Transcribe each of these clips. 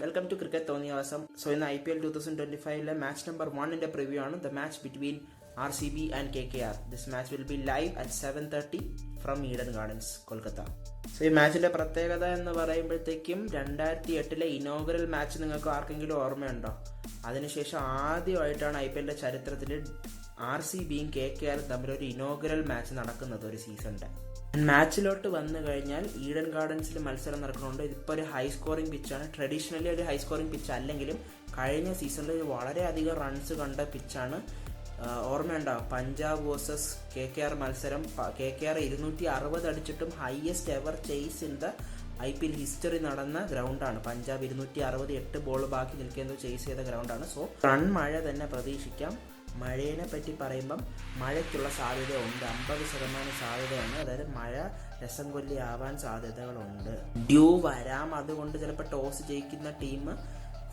Welcome to cricket തോന്നിയ ദിവസം so ഇന്ന് I P L two thousand twenty ഫൈവിലെ match number വണ്ണിന്റെ പ്രിവ്യൂ ആണ് the match between R C B and K K R this match will be live at seven thirty from Eden Gardens Kolkata so ഈ മാച്ചിന്റെ പ്രത്യേകത എന്ന് പറയുമ്പോഴത്തേക്കും രണ്ടായിരത്തി എട്ടിലെ inaugural match നിങ്ങൾക്ക് ആർക്കെങ്കിലും ഓർമ്മയുണ്ടോ? അതിനുശേഷം ആദ്യമായിട്ടാണ് ഐ പി എല്ലിന്റെ ചരിത്രത്തിൽ ആർ സി ബിയും കെ കെ ആറും തമ്മിൽ ഒരു ഇനോഗ്രൽ മാച്ച് നടക്കുന്നത് ഒരു സീസണിന്റെ മാച്ചിലോട്ട് വന്നു കഴിഞ്ഞാൽ ഈഡൻ ഗാർഡൻസിൽ മത്സരം നടക്കുന്നുണ്ട്. ഇതിപ്പോൾ ഒരു ഹൈ സ്കോറിംഗ് പിച്ചാണ് ട്രഡീഷണലി ഒരു ഹൈ സ്കോറിംഗ് പിച്ച് അല്ലെങ്കിലും കഴിഞ്ഞ സീസണിൽ വളരെയധികം റൺസ് കണ്ട പിച്ചാണ് ഓർമ്മയുണ്ടാവും Punjab versus K K R മത്സരം. കെ കെ ആർ ഇരുന്നൂറ്റി അറുപത് അടിച്ചിട്ടും highest ever chase in the I P L history നടന്ന ഗ്രൗണ്ടാണ് പഞ്ചാബ് ഇരുന്നൂറ്റി അറുപത് എട്ട് ബോൾ ബാക്കി നിൽക്കേണ്ടത് ചേസ് ചെയ്ത ഗ്രൗണ്ടാണ് സോ റൺ മഴ തന്നെ പ്രതീക്ഷിക്കാം. മഴയെ പറ്റി പറയുമ്പം മഴയ്ക്കുള്ള സാധ്യത ഉണ്ട് അമ്പത് ശതമാനം സാധ്യതയാണ്. അതായത് മഴ രസം കൊല്ലി ആവാൻ സാധ്യതകളുണ്ട്. ഡ്യൂ വരാം. അതുകൊണ്ട് ചിലപ്പോൾ ടോസ് ജയിക്കുന്ന ടീം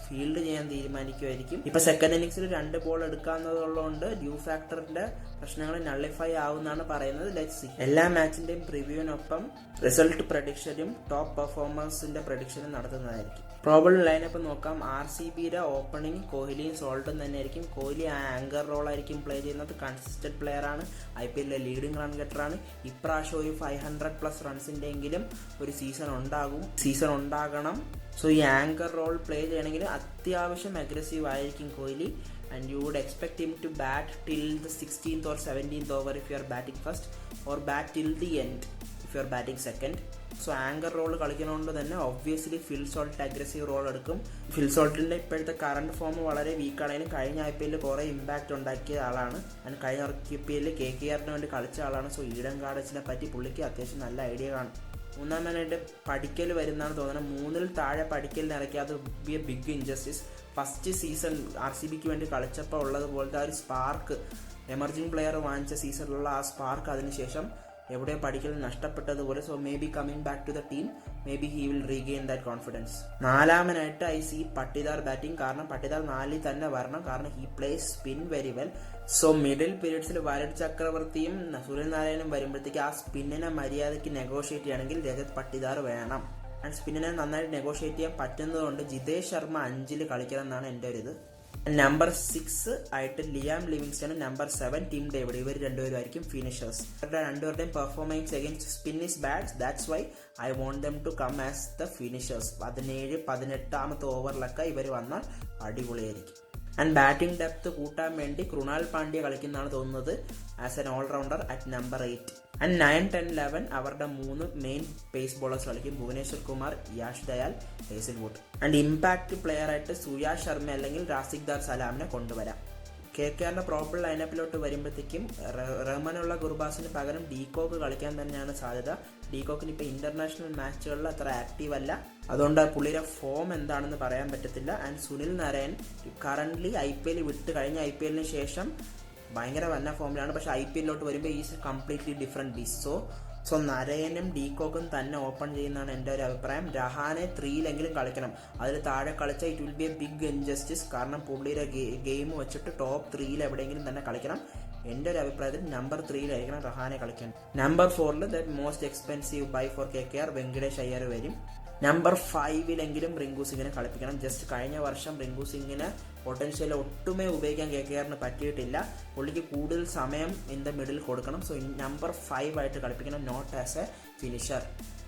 ഫീൽഡ് ചെയ്യാൻ തീരുമാനിക്കുമായിരിക്കും ഇപ്പൊ സെക്കൻഡ് ഇന്നിങ്സിൽ രണ്ട് ബോൾ എടുക്കാവുന്നതുള്ളതുകൊണ്ട് ഡ്യൂ ഫാക്ടറിന്റെ പ്രശ്നങ്ങൾ നള്ളിഫൈ ആവുമെന്നാണ് പറയുന്നത്. ലെറ്റ് സി എല്ലാ മാച്ചിന്റെയും പ്രിവ്യൂവിനൊപ്പം റിസൾട്ട് പ്രഡിക്ഷനും ടോപ്പ് പെർഫോമൻസിന്റെ പ്രഡിക്ഷനും നടത്തുന്നതായിരിക്കും. പ്രോബിൾ ലൈനപ്പ് നോക്കാം. ആർ സി ബിയുടെ ഓപ്പണിംഗ് കോഹ്ലിയും സോൾട്ടും തന്നെയായിരിക്കും. കോഹ്ലി ആങ്കർ റോൾ ആയിരിക്കും പ്ലേ ചെയ്യുന്നത്. കൺസിസ്റ്റന്റ് പ്ലെയർ ആണ്. ഐ പി എല്ലിലെ ലീഡിംഗ് റൺ ഗെറ്ററാണ് ഇപ്രാവശ്യം ഒരു ഫൈവ് ഹൺഡ്രഡ് പ്ലസ് റൺസിന്റെ എങ്കിലും ഒരു സീസൺ ഉണ്ടാകും. സീസൺ ഉണ്ടാകണം. സോ ഈ ആങ്കർ റോൾ പ്ലേ ചെയ്യണമെങ്കിൽ അത്യാവശ്യം അഗ്രസീവ് ആയിരിക്കും Kohli. And you would expect him to bat till the sixteenth or seventeenth over if you are batting first or bat till the end if you are batting second so anchor role കളിക്കുന്നതുകൊണ്ട് തന്നെ obviously Phil Salt aggressive role എടുക്കും. Phil സോൾട്ടിന്റെ ഇപ്പോഴത്തെ current form വളരെ week ആണെങ്കിലും കഴിഞ്ഞ I P എല്ലിൽ കുറേ impact ഉണ്ടാക്കിയ ആളാണ്. അതിന് കഴിഞ്ഞ ഐ പി എല്ലിൽ കെ കെ ആറിന് വേണ്ടി കളിച്ച ആളാണ്. സോ ഈഡൻ ഗാർഡൻസിനെ പറ്റി പുള്ളിക്ക് അത്യാവശ്യം നല്ല ഐഡിയ കാണും മൂന്നാമനായിട്ട് പഠിക്കൽ വരുന്നതാണ് തോന്നുന്നത്. മൂന്നിൽ താഴെ പഠിക്കലിന് ഇറക്കിയത് be a big injustice first season R C ബിക്ക് വേണ്ടി കളിച്ചപ്പോൾ ഉള്ളതുപോലത്തെ ആ ഒരു സ്പാർക്ക് എമർജിംഗ് പ്ലെയർ വാങ്ങിച്ച സീസണിലുള്ള ആ സ്പാർക്ക് അതിനുശേഷം എവിടെയോ പഠിക്കൽ നഷ്ടപ്പെട്ടതുപോലെ so maybe coming back to the team maybe he will regain that confidence നാലാമനായിട്ട് I see Patidar batting കാരണം പട്ടിദാർ നാലിൽ തന്നെ വരണം കാരണം he plays spin very well so middle പീരീഡ്സിൽ വരഡ് ചക്രവർത്തിയും സൂര്യനാരായണനും നാരായണനും വരുമ്പോഴത്തേക്ക് ആ സ്പിന്നിനെ മര്യാദയ്ക്ക് നെഗോഷിയേറ്റ് ചെയ്യണമെങ്കിൽ രജത് പട്ടിദാർ വേണം. ആൻഡ് സ്പിന്നിനെ നന്നായിട്ട് നെഗോഷിയേറ്റ് ചെയ്യാൻ പറ്റുന്നതുകൊണ്ട് ജിതേഷ് ശർമ്മ അഞ്ചിൽ കളിക്കണം എന്നാണ് എന്റെ ഒരു ഇത് നമ്പർ സിക്സ് ആയിട്ട് Liam Livingstone number seven Tim David ഇവർ രണ്ടുപേരും ആയിരിക്കും ഫിനിഷേഴ്സ് ഇവരുടെ രണ്ടുപേരുടെയും performance against spin is bad that's why I want them to come as the finishers പതിനേഴ് പതിനെട്ടാമത്തെ ഓവറിലൊക്കെ ഇവർ വന്നാൽ അടിപൊളിയായിരിക്കും. ആൻഡ് ബാറ്റിംഗ് ഡെപ്ത് കൂട്ടാൻ വേണ്ടി കൃണാൽ പാണ്ഡ്യ കളിക്കുന്നതാണ് തോന്നുന്നത് as an allrounder at number eight and nine ten eleven അവരുടെ മൂന്ന് മെയിൻ പേസ് ബോളേഴ്സ് കളിക്കും. Bhuvneshwar Kumar Yash Dayal Hazlewood and player ആയിട്ട് സുയാ ശർമ്മ അല്ലെങ്കിൽ റാസിക് ദാർ സലാമിനെ കൊണ്ടുവരാം. കെ കെ ആറിന്റെ പ്രോപ്പർ ലൈനപ്പിലോട്ട് വരുമ്പോഴത്തേക്കും റഹ്മാനുള്ള ഗുർബാസിന് പകരം ഡീകോക്ക് കളിക്കാൻ തന്നെയാണ് സാധ്യത. ഡീകോക്കിന് ഇപ്പോൾ ഇന്റർനാഷണൽ മാച്ചുകളിൽ അത്ര ആക്റ്റീവ് അല്ല. അതുകൊണ്ട് പുള്ളിയുടെ ഫോം എന്താണെന്ന് പറയാൻ പറ്റത്തില്ല. And Sunil Narine current I P L വിട്ട് കഴിഞ്ഞ ഐ പി എല്ലിന് ശേഷം ഭയങ്കര വന്ന ഫോമിലാണ് പക്ഷെ ഐ പി എല്ലിലോട്ട് വരുമ്പോൾ ഈസ് കംപ്ലീറ്റ്ലി ഡിഫറെന്റ് ബീസ് സോ സോ നരയനും ഡീകോക്കും തന്നെ ഓപ്പൺ ചെയ്യുന്നതാണ് എന്റെ ഒരു അഭിപ്രായം. രഹാനെ ത്രീയിലെങ്കിലും കളിക്കണം. അതിൽ താഴെ കളിച്ചാൽ it will be a big injustice കാരണം പുള്ളിയുടെ ഗെയിം വെച്ചിട്ട് ടോപ്പ് ത്രീയിൽ എവിടെയെങ്കിലും തന്നെ കളിക്കണം. എന്റെ ഒരു അഭിപ്രായത്തിൽ നമ്പർ ത്രീയിലായിരിക്കണം റഹാനെ കളിക്കാൻ. നമ്പർ ഫോറിൽ the most expensive buy for K K R Venkatesh Iyer വരും. നമ്പർ ഫൈവിലെങ്കിലും റിങ്കു സിംഗിനെ കളിപ്പിക്കണം. ജസ്റ്റ് കഴിഞ്ഞ വർഷം റിങ്കു സിംഗിന് പൊട്ടൻഷ്യൽ ഒട്ടുമേ ഉപയോഗിക്കാൻ കെ കെ ആറിന് പറ്റിയിട്ടില്ല. പുള്ളിക്ക് കൂടുതൽ സമയം ഇൻ ദ മിഡിൽ കൊടുക്കണം. സോ നമ്പർ ഫൈവ് ആയിട്ട് കളിപ്പിക്കണം not as a finisher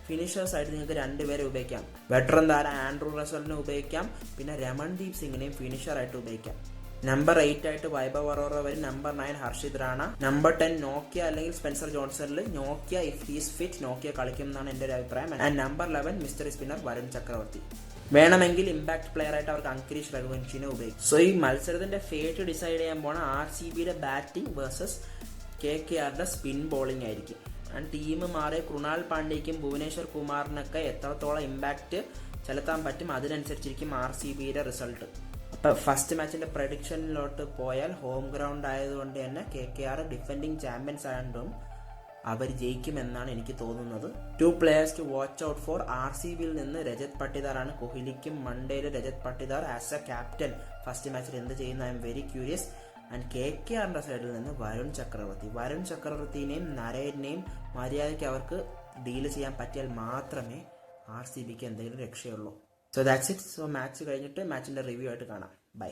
finishers ആയിട്ട് നിങ്ങൾക്ക് രണ്ടുപേരെ ഉപയോഗിക്കാം. വെറ്ററൻ താരം ആൻഡ്രൂ റസലിനെ ഉപയോഗിക്കാം. പിന്നെ രമൺദീപ് സിംഗിനെയും ഫിനിഷർ ആയിട്ട് ഉപയോഗിക്കാം. നമ്പർ എയ്റ്റ് ആയിട്ട് വൈഭവ് അറോറ വരും. Number nine Harshit Rana. Number ten നോക്കിയ അല്ലെങ്കിൽ സ്പെൻസർ ജോൺസണിൽ നോക്കിയ ഇഫ് ഹീസ് ഫിറ്റ് നോക്കിയ കളിക്കും എന്നാണ് എന്റെ ഒരു അഭിപ്രായം. And number eleven mister spinner Varun Chakravarthy. വേണമെങ്കിൽ ഇമ്പാക്ട് പ്ലെയർ ആയിട്ട് അവർക്ക് അങ്കിരീഷ് രഘുവൻഷിനെ ഉപയോഗിക്കും. സോ ഈ മത്സരത്തിന്റെ ഫേറ്റ് ഡിസൈഡ് ചെയ്യാൻ പോണ ആർ സി ബിയുടെ ബാറ്റിംഗ് വേഴ്സസ് കെ കെ ആറിന്റെ സ്പിൻ ബോളിംഗ് ആയിരിക്കും. ആൻഡ് ടീം മാറി കൃണാൽ പാണ്ഡ്യയ്ക്കും ഭുവനേശ്വർ കുമാറിനൊക്കെ എത്രത്തോളം ഇമ്പാക്ട് ചെലുത്താൻ പറ്റും അതിനനുസരിച്ചിരിക്കും ആർ സി ബിയുടെ റിസൾട്ട് അപ്പൊ ഫസ്റ്റ് മാച്ചിന്റെ പ്രഡിക്ഷനിലോട്ട് പോയാൽ ഹോം ഗ്രൗണ്ട് ആയതുകൊണ്ട് തന്നെ K K R defending champions ആയതുകൊണ്ടും അവർ ജയിക്കുമെന്നാണ് എനിക്ക് തോന്നുന്നത്. Two players to watch out for R C ബിയിൽ നിന്ന് രജത് പട്ടിദാറാണ് കോഹ്ലിക്കും മണ്ടേയിലെ Rajat Patidar as a captain first മാച്ചിൽ എന്ത് ചെയ്യുന്ന? I'm very curious and K K ആറിന്റെ സൈഡിൽ നിന്ന് വരുൺ ചക്രവർത്തി. വരുൺ ചക്രവർത്തിനെയും നരേനെയും മര്യാദയ്ക്ക് അവർക്ക് ഡീൽ ചെയ്യാൻ പറ്റിയാൽ മാത്രമേ ആർ സി ബിക്ക് എന്തെങ്കിലും രക്ഷയുള്ളൂ. So that's it so match കഴിഞ്ഞിട്ട് മാച്ചിന്റെ റിവ്യൂ ആയിട്ട് കാണാം. ബൈ